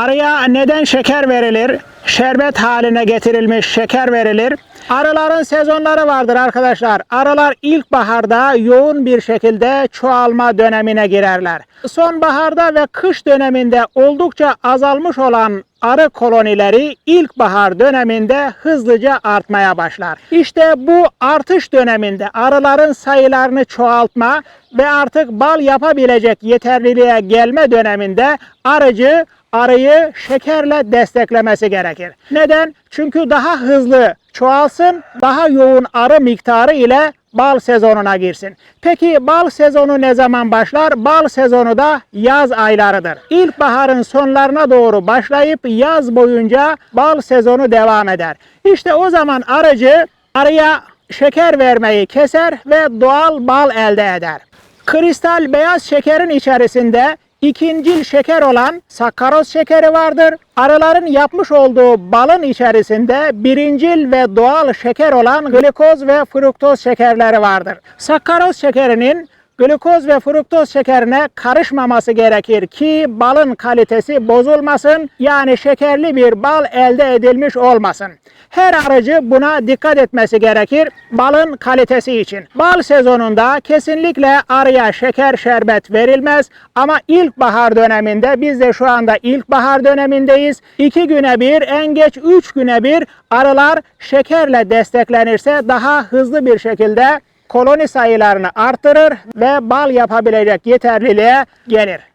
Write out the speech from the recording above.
Arıya neden şeker verilir? Şerbet haline getirilmiş şeker verilir. Arıların sezonları vardır arkadaşlar. Arılar ilkbaharda yoğun bir şekilde çoğalma dönemine girerler. Sonbaharda ve kış döneminde oldukça azalmış olan arı kolonileri ilkbahar döneminde hızlıca artmaya başlar. İşte bu artış döneminde arıların sayılarını çoğaltma ve artık bal yapabilecek yeterliliğe gelme döneminde arıcı arıyı şekerle desteklemesi gerekir. Neden? Çünkü daha hızlı çoğalsın, daha yoğun arı miktarı ile bal sezonuna girsin. Peki bal sezonu ne zaman başlar? Bal sezonu da yaz aylarıdır. İlkbaharın sonlarına doğru başlayıp yaz boyunca bal sezonu devam eder. İşte o zaman arıcı arıya şeker vermeyi keser ve doğal bal elde eder. Kristal beyaz şekerin içerisinde ikincil şeker olan sakkaroz şekeri vardır. Arıların yapmış olduğu balın içerisinde birincil ve doğal şeker olan glikoz ve fruktoz şekerleri vardır. Sakkaroz şekerinin glikoz ve fruktoz şekerine karışmaması gerekir ki balın kalitesi bozulmasın yani şekerli bir bal elde edilmiş olmasın. Her arıcı buna dikkat etmesi gerekir balın kalitesi için. Bal sezonunda kesinlikle arıya şeker şerbet verilmez ama ilkbahar döneminde biz de şu anda ilkbahar dönemindeyiz. İki güne bir en geç üç güne bir arılar şekerle desteklenirse daha hızlı bir şekilde koloni sayılarını artırır ve bal yapabilecek yeterliliğe gelir.